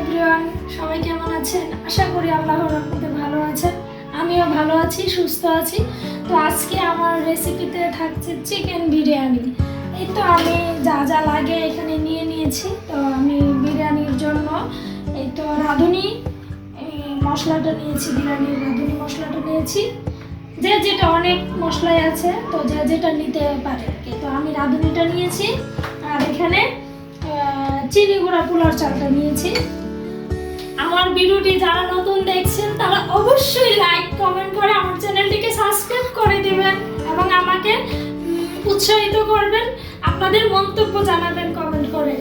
Everyone, সবাই কেমন আছেন? আশা করি আল্লাহর রহমতে ভালো আছেন। আমিও ভালো আছি, সুস্থ আছি। তো আজকে আমার রেসিপিতে থাকছে চিকেন বিরিয়ানি। এই তো আমি যা যা লাগে এখানে নিয়ে নিয়েছি। তো আমি বিরিয়ানির জন্য এই তো রাঁধুনি মশলাটা নিয়েছি, বিরিয়ানির রাঁধুনি মশলাটা নিয়েছি। যে যেটা অনেক মশলাই আছে, তো যে যেটা নিতে পারে। তো আমি রাঁধুনিটা নিয়েছি। আর এখানে চিনি গুঁড়া পোলার চালটা নিয়েছি। আমার ভিডিওটি যারা নতুন দেখছেন, তারা অবশ্যই লাইক কমেন্ট করে আমার চ্যানেলটিকে সাবস্ক্রাইব করে দিবেন এবং আমাকে উৎসাহিত করবেন, আপনাদের মন্তব্য জানাবেন কমেন্ট করে।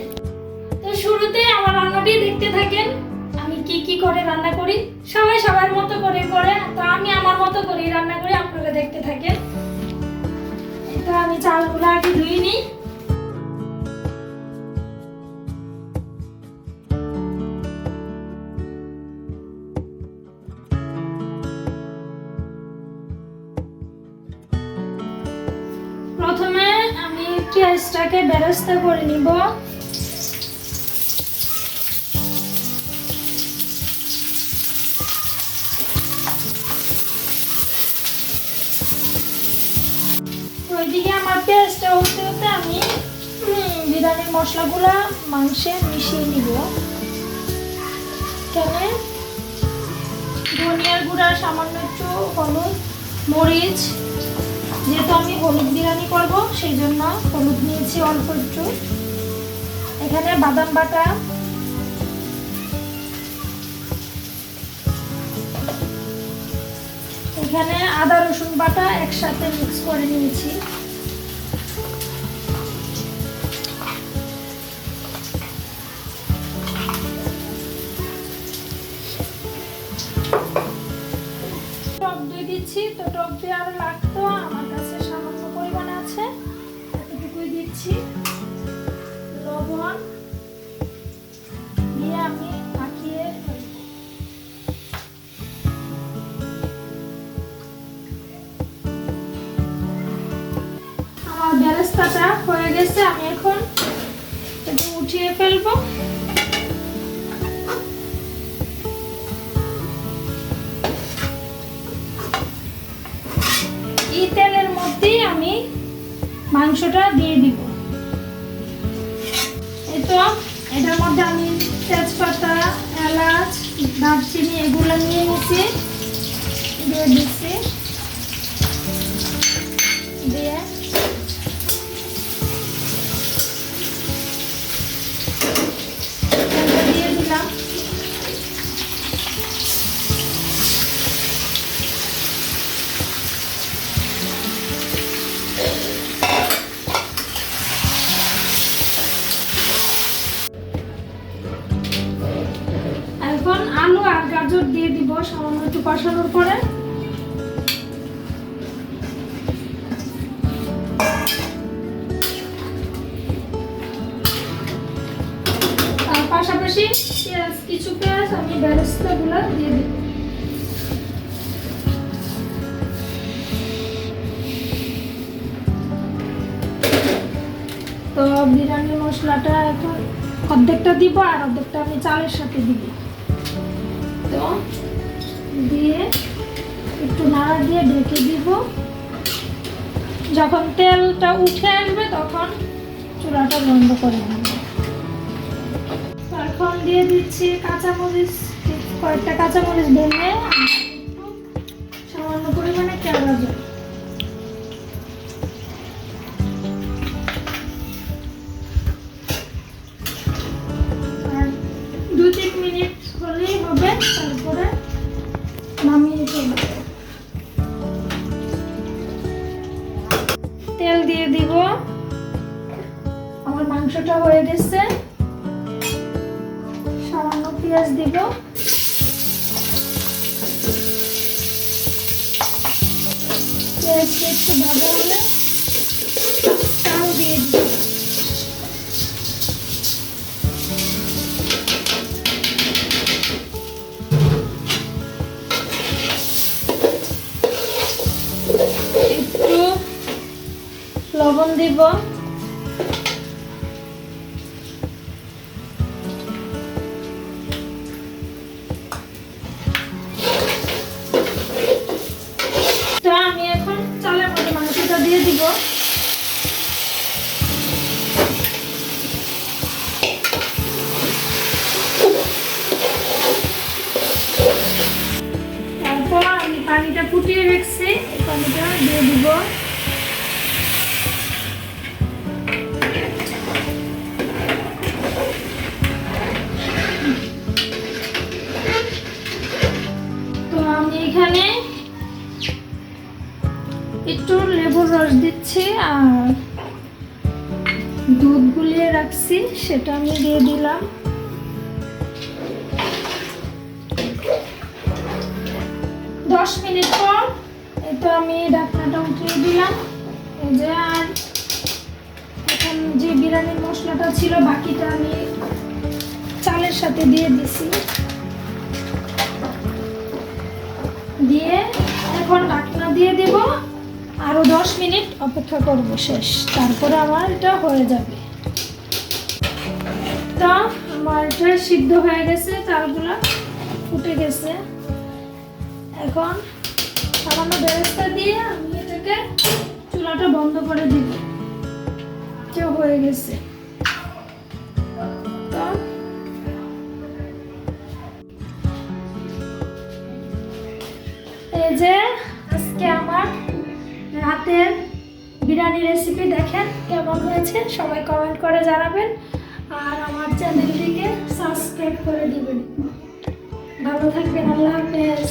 তো শুরুতে আমার রান্নাটি দেখতে থাকেন। আমি কি কি করে রান্না করি? সবাই সবার মতো করে করে, তো আমি আমার মতো করেই রান্না করি, আপনারা দেখতে থাকেন। তো আমি চালগুলো আগে ধুয়ে নিই। পেঁয়াজটাকে বেরেস্তা করে নিব। ওইদিকে আমার পেঁয়াজটা হতে হতে আমি বিরিয়ানির মশলাগুলো মাংসে মিশিয়ে নিব। এখানে ধনিয়ার গুঁড়া, সামান্য একটু হলুদ, মরিচ যেহেতু আমি হলুদ বিরিয়ানি করব, সেই জন্য হলুদ নিয়েছি অল্প একটু। এখানে বাদাম বাটা। এখানে আদা রসুন বাটা একসাথে মিক্স করে নিয়েছি। টক দই দিচ্ছি, তো টক দই আরও লাগতো বেরেস্তাটা হয়ে গেছে, আমি এখন এটা উঠিয়ে ফেলব। এই তেলের মধ্যেই আমি মাংসটা দিয়ে দিব। তো, এটার মধ্যে আমি তেজপাতা, এলাচ, দারচিনি, এগুলো নিয়ে নিয়েছি দিয়ে দিচ্ছি। গাজর দিয়ে দিব, সামান্য একটু কষানোর পরে। পাশাপাশি পেঁয়াজ, কিছু পেঁয়াজ আমি বেরেস্তাগুলো দিয়ে দিব। তো বিরিয়ানি মশলাটা এখন অর্ধেকটা দিব আর অর্ধেকটা আমি চালের সাথে দিব। দিয়ে একটু নাড়া দিয়ে ঢেকে দিব। যখন তেলটা উঠে আসবে তখন চুলাটা বন্ধ করে দেব। এখন দিয়ে দিচ্ছি কাঁচামরিচ, কয়েকটা কাঁচামরিচ ভেঙে তিন মিনিট হলেই হবে, তারপরে নামিয়ে ফেলব। তেল দিয়ে দিব। আমার মাংসটা হয়ে গেছে। সামান্য পেঁয়াজ দিব। পেঁয়াজটা একটু ভালো হলে লবণ দিব। আমি এখন চালের মধ্যে মাংসটা দিয়ে তারপর আমি পানিটা ফুটিয়ে রেখেছি পানিটা দিয়ে দিব। এখানে একটু লেবুর রস দিচ্ছি আর দুধ গুলিয়ে রাখছি, সেটা আমি দিয়ে দিলাম। দশ মিনিট পর তো আমি ঢাকনাটা উঠিয়ে দিলাম। এই যে, আর এখন যে বিরিয়ানির মশলাটা ছিল, বাকিটা আমি চালের সাথে দিয়ে দিছি। দিয়ে এখন ঢাকনা দিয়ে দিব। আরও দশ মিনিট অপেক্ষা করব শেষ। তারপরে আমার এটা হয়ে যাবে। তো, আমার এটা সিদ্ধ হয়ে গেছে চালগুলো ফুটে গেছে। এখন সামান্য ব্যবস্থা দিয়ে আমি এটাকে চুলাটা বন্ধ করে দিব। হয়ে গেছে। রাতের বিরিয়ানি রেসিপি দেখেন কেমন হয়েছে, সবাই কমেন্ট করে জানাবেন। আর আমার চ্যানেলটিকে সাবস্ক্রাইব করে দিবেন। ভালো থাকবেন, আল্লাহ হাফেজ।